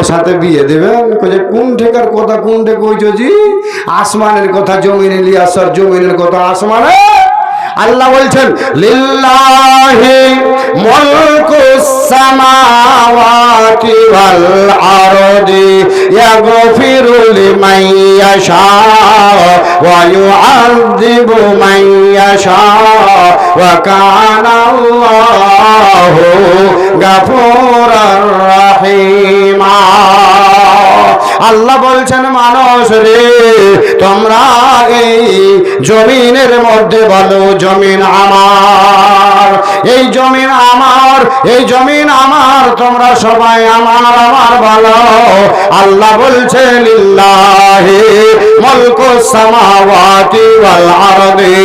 ওর সাথে বিয়ে দেবেন? কইছে, কোন ঠেকার কথা, কোন ঠেক কইছো জি? আসমানের কথা জমিনে নিয়ে আসার জমিনের কথা আসমানে? আল্লাহ বলছেন, লিল্লাহি মুলকুস সামাওয়াতি ওয়াল আরদি ইয়াগফিরু লিমান ইয়াশা ওয়া ইউআযিবু মান ইয়াশা ওয়া কানা আল্লাহু গাফুরার আল্লাহ বলছেন মানুষ রে। তোমরা এই জমিনের মধ্যে বলো, জমিন আমার, এই জমিন আমার, এই জমিন আমার, তোমরা সবাই আমার আমার বলো। আল্লাহ বলছে, লিল্লাহি মুলকু সামাওয়াতি ওয়াল আরদি।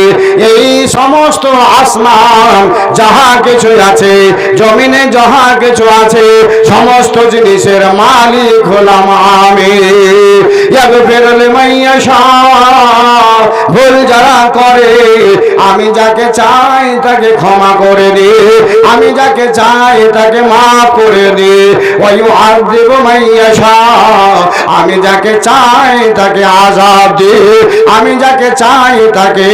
এই সমস্ত আসমান যাহা কিছু আছে, জমিনে যাহা কিছু আছে, সমস্ত জিনিসের মালিক হলাম আমি। ইয়াগফির লিমান ইয়াশা ভুল যারা করে, আমি যাকে চাই তাকে ক্ষমা করে দি। আমি যাকে চাই তাকে মাফ করে দি। আযিবু মান ইয়াশা, আমি যাকে চাই তাকে আযাব দি। আমি যাকে চাই তাকে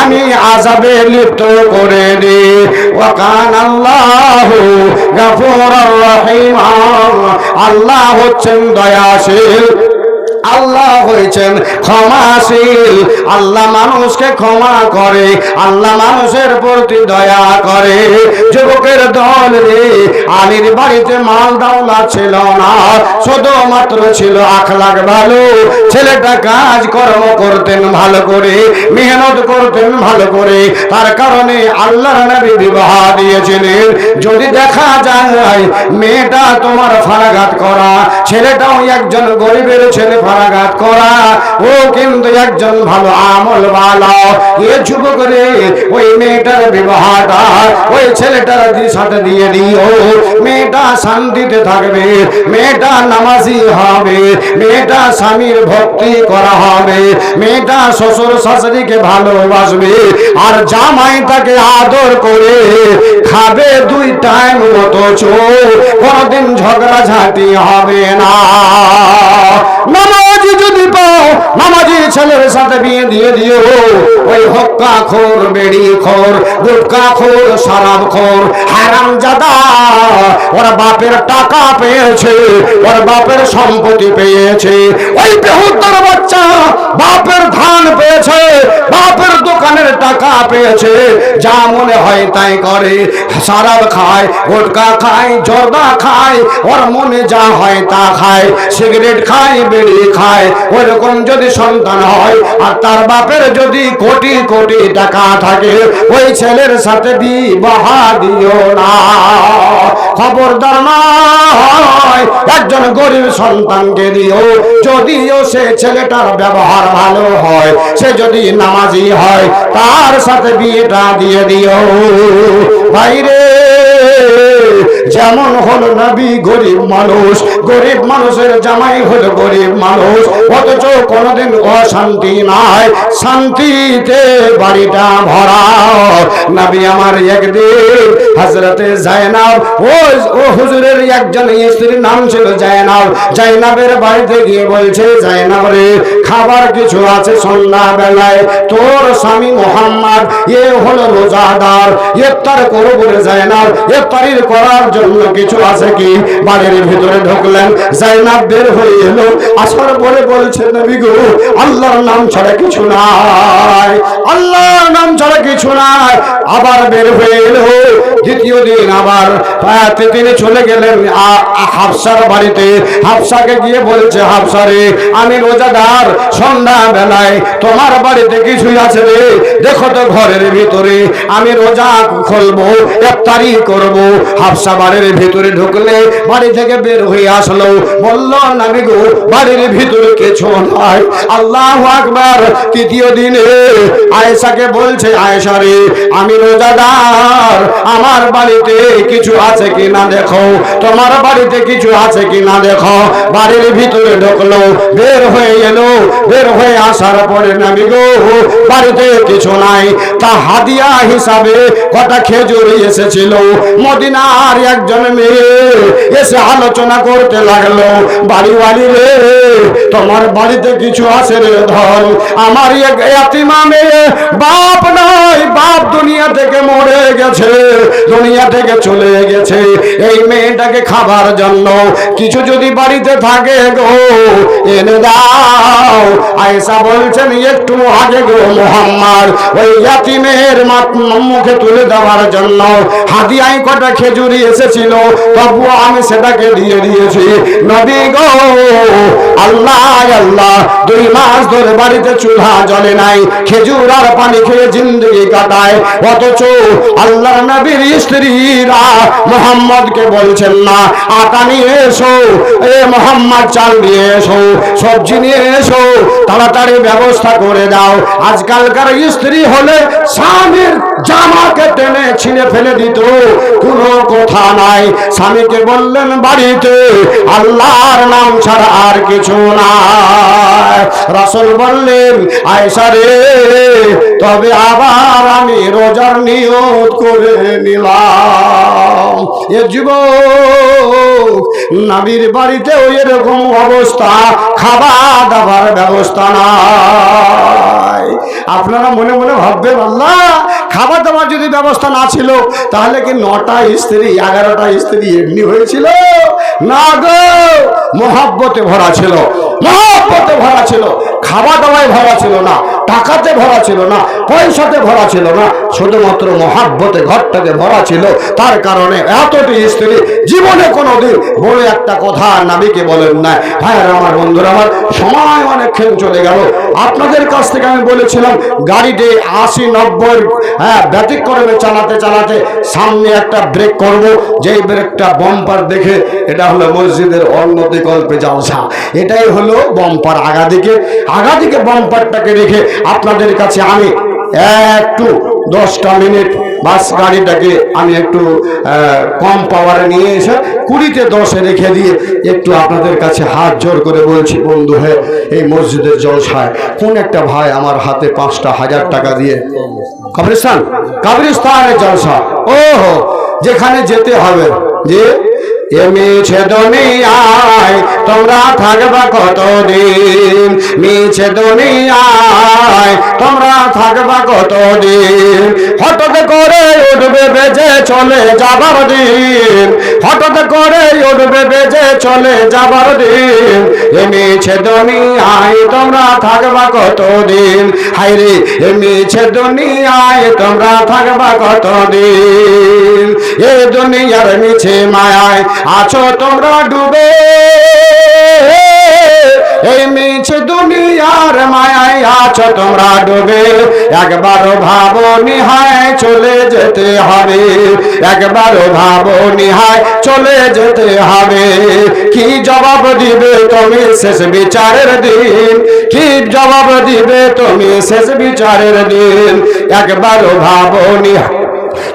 আমি আযাবে লিপ্ত করে দি। ওয়া কানা আল্লাহু রহিম, আল্লাহ হচ্ছেন দয়াশীল। আল্লাহ হয়েছেন ক্ষমাশীল। আল্লাহ মানুষকে ক্ষমা করে, আল্লাহ মানুষের প্রতি দয়া করে। যুবকের দল রে, আলীর বাড়িতে মাল দাওলা ছিল না, শুধুমাত্র ছিল আখলাখ ভালো। ছেলেটা কাজ কর্ম করতেন ভালো করে, মেহনত করতেন ভালো করে। তার কারণে আল্লাহ নবী বিবাহ দিয়েছিলেন যদি দেখা যায় মেয়েটা তোমার ফারাঘাত করা, ছেলেটাও একজন গরিবের ছেলে ফারাঘাত করা, ও কিন্তু একজন ভালো আমল ভালো এ ওই মেয়েটার বিবাহটা ওই ছেলেটার দিয়ে দিও। মেয়েটা শান্তিতে থাকবে, মেয়েটা নামাজি হবে, মেয়েটা স্বামীর ভক্তি করা হবে, মেয়েটা শ্বশুর শাশুড়িকে ভালোবাসবে, আর জামাই তাকে আদর করে খাবে দুই টাইম মতো চো কোনদিন ঝগড়া ঝাঁটি হবে না। নামাজি যদি পাও, নামাজি ছেলের সাথে বিয়ে দিয়ে দিও। ওই হক্কা খোর, বেড়ি খোর, গুটকা খোর খোর হারাম জাদা ওর বাপের টাকা পেয়েছে, ওর বাপের সম্পত্তি পেয়েছে। ওই বেহুদ্দর বাচ্চা বাপের ধান পেয়েছে, বাপের দোকানের টাকা পেয়েছে। যা মনে হয় তাই করে। শরাব খায়, গুটকা খায়, জর্দা খায়, ওর মনে যা হয় তা খায়। সিগারেট খায়, বিড়ি খায়। ওরকম যদি সন্তান হয়, আর তার বাপের যদি কোটি কোটি টাকা থাকে, ওই ছেলের সাথে বিবাহ দিও না। খবরদার নয়, একজন গরিব সন্তানকে দিও। যদিও সে ছেলেটার ব্যবহার ভালো হয়, সে যদি নামাজি হয়, তার সাথে বিয়েটা দিয়ে দিও। বাইরে যেমন হলো নবী গরিব মানুষ, গরিব মানুষের জামাই হলো গরিব মানুষ, অথচ কোনোদিন অশান্তি নাই, শান্তিতে বাড়িটা ভরা নবী আমার একদিন হজরতে জায়নাব ও ও হুজুরের একজন স্ত্রীর নাম ছিল জায়নাব জায়নাবের বাড়িতে গিয়ে বলছে জায়নাব রে, খাবার কিছু আছে সন্ধ্যা বেলায় তোর স্বামী মোহাম্মদ, এ হলো রোজাদার, ইফতার করো বলে জায়নাব ইফতারির করার জন্য কিছু আছে কি? বাড়ির ভিতরে ঢুকলেন জায়নাব বের হয়ে এলো, আসার পরে বলছে, নবী গো, আল্লাহর নাম ছাড়া কিছু নাই, আল্লাহর নাম ছাড়া কিছু নাই। আবার বের হয়ে এলো, দ্বিতীয় দিন আবার তিনি চলে গেলেন হাফসার বাড়িতে। হাফসাকে গিয়ে বলছে, হাফসা রে, আমি রোজাদার সন্ধ্যা বেলায় তোমার বাড়িতে কিছুই আছে রে। দেখো তো ঘরের ভিতরে, আমি রোজা খুলবো ইফতারি করব। হাফসা বাড়ির ভিতরে ঢুকলে বাড়ি থেকে বের হয়ে আসলো। বলল নামি গো, বাড়ির ভিতরে কিছু নাই। আল্লাহ আকবার, তৃতীয় দিনে আয়েশাকে বলছে, আয়েশা রে, আমি রোজাদার, আমার বাড়িতে কিছু আছে কি না দেখো। তোমার বাড়িতে কিছু আছে কি না দেখো। বাড়ির ভিতরে ঢুকলো, বের হয়ে এলো। বের হয়ে আসার পরে নামি গো, বাড়িতে কিছু নাই। তা হাদিয়া হিসাবে কটা খেজুর এসেছিল। মদিনার একজন মেয়ে এসে আলোচনা করতে লাগল বাড়ি বাড়ি রে, তোমার বাড়িতে কিছু আছে রে ধন আমার মেয়ে বাপ নয়, বাপ দুনিয়া থেকে মরে গেছে, দুনিয়া থেকে চলে গেছে। এই মেয়েটাকে খাবার জন্য কিছু যদি বাড়িতে থাকে গো, এনে দাও। আয়েশা বলছেন, একটু আগে গো মোহাম্মদ ওই মাত- মুখে তুলে দেওয়ার জন্য হাদিয়াই কটা খেজুরি এসেছিল তবুও আমি সেটাকে দিয়ে দিয়েছি। নবী গো, আল্লাহ আল্লাহ, দুই মাস ধরে বাড়িতে চুলহা জ্বলে নাই, খেজুর আর পানি খেয়ে জিন্দগি কাটায়। অথচ আল্লাহ নবীর স্ত্রীরা মোহাম্মদকে বলছেন না, আটা নিয়ে এসো, এ মোহাম্মদ, চাল নিয়ে এসো, সবজি নিয়ে এসো, তাড়াতাড়ি ব্যবস্থা করে দাও। আজকালকার স্ত্রী হলে স্বামীর জামাকে টেনে ছিঁড়ে ফেলে দিত, কোনো কথা নাই। স্বামীকে বললেন, বাড়িতে আল্লাহর নাম ছাড়া আর কিছু নাই। রাসূল বললেন আয়সা রে, তবে আবার আমি রোজার নিয়ত করে নিলাম। এ যুবক, নাবির বাড়িতে ওই এরকম অবস্থা খাবার দাবার ব্যবস্থা নাই। আপনারা মনে মনে ভাববেন, আল্লাহ খাবার দাবার যদি ব্যবস্থা না ছিল, তাহলে কি নটা স্ত্রী এগারোটা স্ত্রী এমনি হয়েছিল? না গো, মহাব্বতে ভরা ছিল, মহাব্বতে ভরা ছিল খাওয়া দাওয়ায় ভরা ছিল না, টাকাতে ভরা ছিল না, পয়সাতে ভরা ছিল না, শুধুমাত্র মহাব্বতে ঘরটাকে ভরা ছিল। তার কারণে এতটি স্ত্রী জীবনে কোনোদিন, বলে একটা কথা নাবিকে বলেন না ভাইয়ার, আমার বন্ধুরা, আমার সময় অনেকক্ষণ চলে গেল। আপনাদের কাছ থেকে আমি বলেছিলাম, গাড়িটি আশি, নব্বই হ্যাঁ ব্যতিক্রমে চালাতে চালাতে সামনে একটা ব্রেক করব। যেই ব্রেকটা বম্পার দেখে, এটা হলো মসজিদের অন্য কল্পে জালসা। এটাই হলো বম্পার আগা দিকে আগা দিকে বম্পারটাকে রেখে আপনাদের কাছে আমি একটু দশটা মিনিট বাস গাড়িটাকে আমি একটু কম পাওয়ারে নিয়ে এসে কুড়িতে দশে রেখে দিয়ে একটু আপনাদের কাছে হাত জোর করে বলছি, বন্ধু হয়ে, এই মসজিদের জলসায় কোন একটা ভাই আমার হাতে পাঁচটা হাজার টাকা দিয়ে কবরিস্তান কবরিস্তানের জলসা ও হো যেখানে যেতে হবে। যে মিছে দুনিয়ায় তোমরা থাকবা কতদিন? মিছে দুনিয়ায় তোমরা থাকবা কতদিন? হঠাৎ করে উঠবে বেজে চলে যাবার দিন, হঠাৎ করে উঠবে বেজে চলে যাবার দিন। এ মিছে দুনিয়ায় তোমরা থাকবা কতদিন? হাইরে এ মিছে দুনিয়ায় তোমরা থাকবা কতদিন? এ দুনিয়ার মিছে মায়ায় আছো তোমরা ডুবে। এই মিছে দুনিয়ার মায়ায় আছো তোমরা ডুবে। একবার ভাবো নিহায় চলে যেতে হবে। একবার ভাবো নিহায় চলে যেতে হবে। কি জবাব দিবে তুমি শেষ বিচারের দিন? কি জবাব দিবে তুমি শেষ বিচারের দিন? একবার ভাবো নিহায়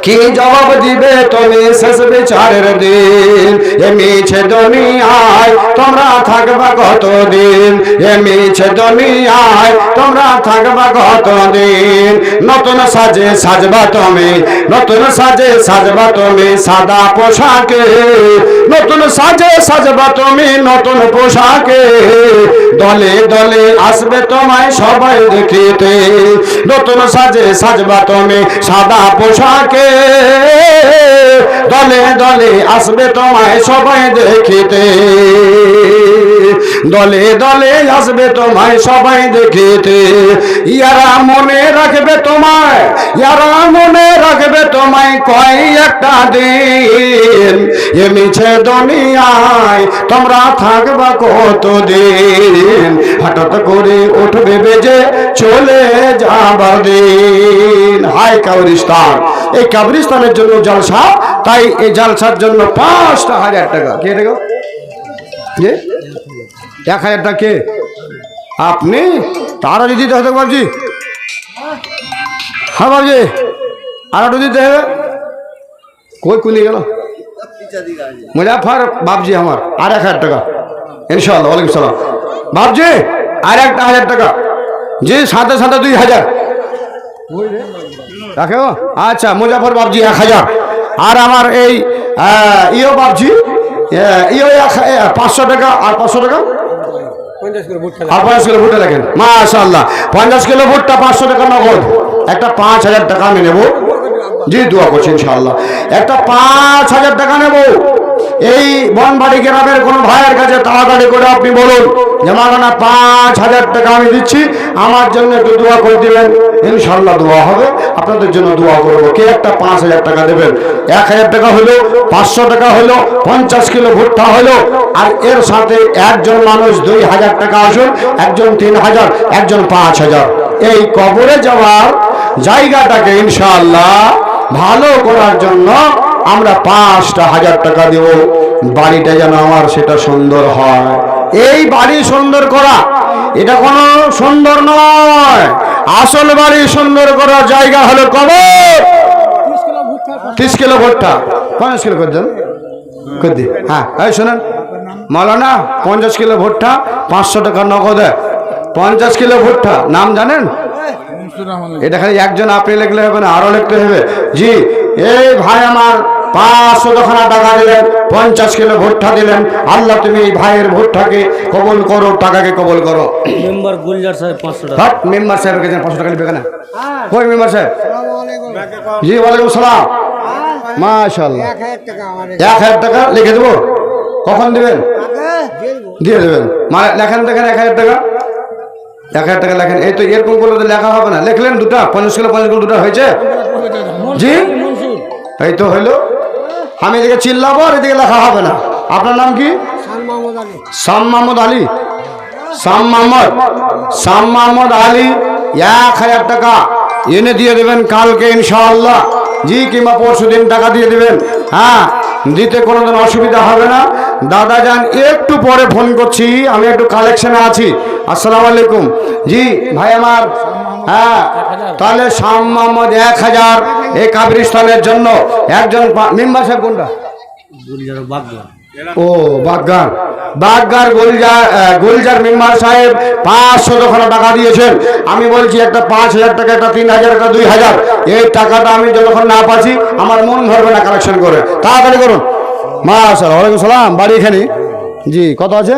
কি জবাব দিবে তুমি শেষ বিচারের দিন? এ মিছে দুনিয়ায় তোমরা থাকবা কতদিন? এ মিছে দুনিয়ায় তোমরা থাকবা কতদিন? নতুন সাজে সাজবা তুমি, নতুন সাজে সাজবা তুমি সাদা পোশাকে, নতুন সাজে সাজবা তুমি নতুন পোশাকে। দলে দলে আসবে তোমায় সবাই দেখিতে, নতুন সাজে সাজবা তুমি সাদা পোশাকে। দলে দলে আসবে তোমায় সবাই দেখিতে। দলে দলে আসবে তোমায় সবাই দেখিতে। ইয়ারা মনে রাখবে তোমায়, ইয়ারা মনে রাখবে তোমায় কয় একটা দিন। এ মিছে দুনিয়ায় তোমরা থাকবা কতদিন? হঠাৎ করে উঠবে বেজে চলে যাবার দিন। হাই কাবরিস্তান এই কাবরিস্তানের জন্য জলসা, তাই এই জলসার জন্য পাঁচটা হাজার টাকা। কে টাকা যে এক হাজার টাকা কে? আপনি? তারা যদি হতো বাবজি। হ্যাঁ বাবজি আর একটু দিতে হবে কই কুলি গেল? মুজাফর বাবজি আমার, আর এক হাজার টাকা। ইনশাল্লাহ ওয়ালাইকুম সালাম। বাবজি, আর একটা হাজার টাকা। জি, সাথে সাথে দুই হাজার। ও? আচ্ছা মুজাফর বাবজি এক হাজার। আর আমার এই ইও বাবজি পাঁচশো টাকা আর পাঁচশো টাকা? আর পঞ্চাশ কিলো ভুট্টা দেখেন মাশাল্লাহ পঞ্চাশ কিলো ভুট্টা পাঁচশো টাকা নগদ। একটা পাঁচ হাজার টাকা আমি নেব। জি দোয়া করছি ইনশাআল্লাহ। একটা পাঁচ হাজার টাকা নেব। এই বনবাড়ি গ্রামের কোন ভাইয়ের কাছে তাড়াতাড়ি করে আপনি বলুন যে মারানা পাঁচ হাজার টাকা আমি দিচ্ছি। আমার জন্য একটু দোয়া করে দিবেন। ইনশাল্লাহ দোয়া হবে। আপনাদের জন্য দোয়া করব। কে একটা পাঁচ হাজার টাকা দেবেন? এক হাজার টাকা হলো পাঁচশো টাকা হলো, পঞ্চাশ কিলো ভুট্টা হলো, আর এর সাথে একজন মানুষ দুই হাজার টাকা আসুন, একজন তিন হাজার, একজন পাঁচ হাজার। এই কবরে যাওয়ার জায়গাটাকে ইনশাআল্লাহ ভালো করার জন্য আমরা পাঁচটা হাজার টাকা দেব। বাড়িটা যেন আমার সেটা সুন্দর হয়। এই বাড়ি সুন্দর করা, এটা কোনো সুন্দর নয়। আসল বাড়ি সুন্দর করার জায়গা হলো কবর। তিরিশ কিলো ভোটটা। পঞ্চাশ কিলো করে দেন। করে দিই হ্যাঁ এই শোনেন। মালানা পঞ্চাশ কিলো ভুট্টা পাঁচশো টাকা নগদে। পঞ্চাশ কিলো ভুট্টা। নাম জানেন? এটা খালি একজন আপনি লিখলে হবে না আরও লিখতে হবে। জি এই ভাই আমার পাঁচশো দোকানা টাকা দিলেন পঞ্চাশ কিলো ভুট্টা দিলেন। আল্লাহ তুমি এই ভাইয়ের ভুট্টাকে কবল করো টাকাকে কবল করো। মেম্বার গুলজার সাহেব পাঁচশো টাকা। মেম্বার সাহেবের কাছে পাঁচশো টাকা কই মেম্বার সাহেব? জি ওয়ালাইকুম সালাম। মাশাল্লাহ এক হাজার টাকা লিখে দেবো? কখন দেবেন? দিয়ে দেবেন। লেখেন দেখেন এক হাজার টাকা। এক হাজার টাকা লেখেন। এই তো এরকম করলে তো লেখা হবে না। লিখলেন দুটা পঞ্চাশ কিলো পঞ্চাশ কিলো দুটা হয়েছে? জি? এই তো হইল। আমি এদিকে চিল্লাবো আর এদিকে লেখা হবে না। আপনার নাম কি? শাম মাহমুদ আলী। শাম মাহমদ শাম মাহমুদ আলী এক হাজার টাকা। এনে দিয়ে দেবেন কালকে ইনশাআল্লাহ। জি, কিংবা পরশু দিন টাকা দিয়ে দেবেন। হ্যাঁ দিতে কোনো দিন অসুবিধা হবে না। দাদা যান, একটু পরে ফোন করছি, আমি একটু কালেকশানে আছি। আসসালামু আলাইকুম। জি, ভাই আমার হ্যাঁ তাহলে শাম মোহাম্মদ এক হাজার এই কাবরিস্তানের জন্য একজন মেম্বার সাহেব কোনটা? ও বাগগার বাগগার গুলজার গুলজার মেম্বার সাহেব পাঁচশো দোকানে টাকা দিয়েছেন। আমি বলছি, একটা পাঁচ হাজার টাকা, একটা তিন হাজার, একটা দুই হাজার। এই টাকাটা আমি যতক্ষণ না পাচ্ছি, আমার মন ভরবে না কালেকশন করে। তাড়াতাড়ি করুন। মাশাল ওয়ালাইকুম সালাম। বাড়ি এখানে? জি, কত আছে?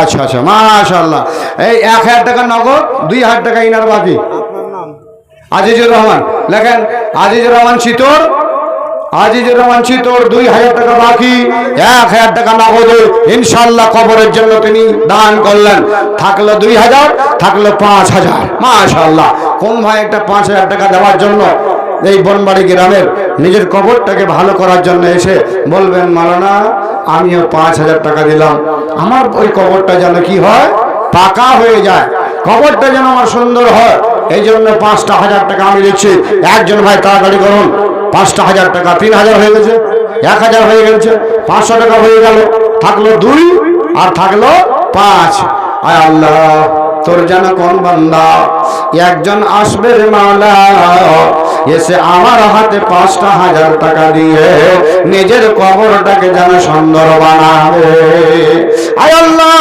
আচ্ছা আচ্ছা মাশাল্লাহ এই এক হাজার টাকা নগদ, দুই হাজার টাকা ইনার বাকি। আজিজুর রহমান, লেখেন, আজিজুর রহমান চিতর আজিজুর রহমান চিতর দুই হাজার টাকা বাকি, এক হাজার টাকা নগদ ইনশাল্লাহ কবরের জন্য তিনি দান করলেন। থাকল দুই হাজার, থাকল পাঁচ হাজার। মাশাল্লাহ কোন ভাই একটা পাঁচ হাজার টাকা দেওয়ার জন্য এই বনবাড়ি গ্রামের নিজের কবরটাকে ভালো করার জন্য এসে বলবেন, মালানা, আমিও পাঁচ হাজার টাকা দিলাম। আমার ওই কবরটা যেন কি হয়? পাকা হয়ে যায়। কবরটা যেন আমার সুন্দর হয়। এই জন্য পাঁচটা হাজার টাকা আমি দিচ্ছি। একজন ভাই তাড়াতাড়ি করুন। পাঁচটা হাজার টাকা, তিন হাজার হয়ে গেছে, এক হাজার হয়ে গেছে, পাঁচশো টাকা হয়ে গেল, থাকল দুই আর থাকল পাঁচ। আয় আল্লাহ, তোর যেন কোন বান্দা একজন আসবে রে মাওলা এসে আমার হাতে পাঁচটা হাজার টাকা দিয়ে নিজের কবরটাকে যেন সুন্দর বানাবে। আয় আল্লাহ,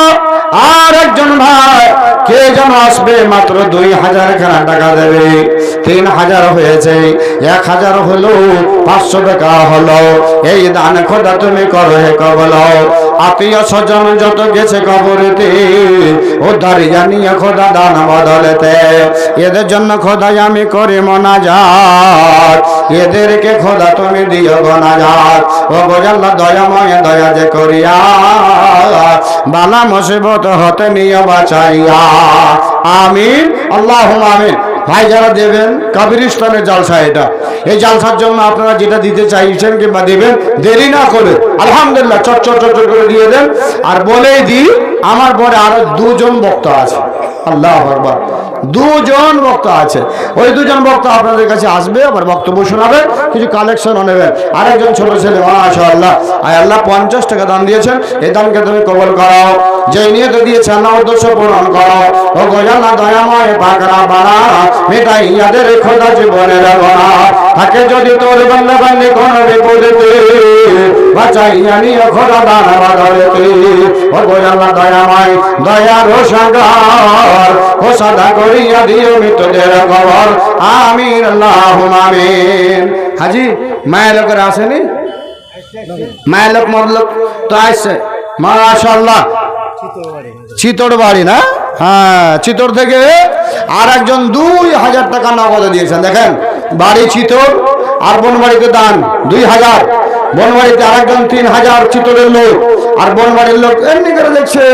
আর একজন ভাই, কে যেন আসবে মাত্র দুই হাজার খানা টাকা দেবে। তিন হাজার হয়েছে, এক হাজার হলো, পাঁচশো টাকা হলো। এই দান খোদা তুমি করো হে কবল। আত্মীয় স্বজন যত গেছে কবরেতে, ও দাঁড়িয়ে জানিয়ে খোদা দান বদলেতে। এদের জন্য খোদাই আমি করি মনা এদেরকে খোদা তুমি দিও যাক ও দয়াময় দয়া যে করিয়া। বালা মুসিবত হতে নিয়ে বাঁচাইয়া। আমিন আল্লাহ আমিন। ভাই, যারা দেবেন কাবিরিস্তানের জালসা এটা। এই জালসার জন্য আপনারা যেটা দিতে চাইছেন কিংবা দেবেন, দেরি না করে, আলহামদুলিল্লাহ, চট চট চট করে দিয়ে দেন। আর বলেই দিই, আমার পরে আরও দুজন বক্তা আছে। আল্লাহ আকবার। দুজন বক্তা আছে। ওই দুজন বক্তা আপনাদের কাছে আসবে, আবার বক্তব্য শোনাবে, কিছু কালেকশনও নেবেন আরেকজন ছোট ছেলে, মাশাআল্লাহ। আয় আল্লাহ, পঞ্চাশ টাকা দান দিয়েছেন। এই দানকে তুমি কবল করো যে নিয়ে তো দিয়েছে আল্লাহ উদ্দেশ্য পূরণ করো। ও গোজাল্লাহ দয়াময় পাকরা বানা মেটাই ইয়াদের খোদা জীবনের গণা তাকে যদি তোর বন্ধা বান্ধে কোনো বিপদেতে বাঁচাইয়া নিয়ে খোদা দান বদলেতে ও গোজাল্লাহ দয়াময়, দয়ার সাগর। সাদা করে লইয়া দিও মৃতদের আমিন আল্লাহ আমিন। হাজি, মায়ের লোকের আসেনি? মায়ের লোক মর লোক তো আসছে। মাশাল্লাহ চিতর বাড়ি না? হ্যাঁ চিতর থেকে আর একজন দুই হাজার টাকা নগদে দিয়েছেন। দেখেন, বাড়ি চিতর আর বনবাড়িতে দান, দুই হাজার। বনবাড়িতে আরেকজন তিন হাজার চিতরের লোক। আর বনবাড়ির লোক এমনি করে দেখছে।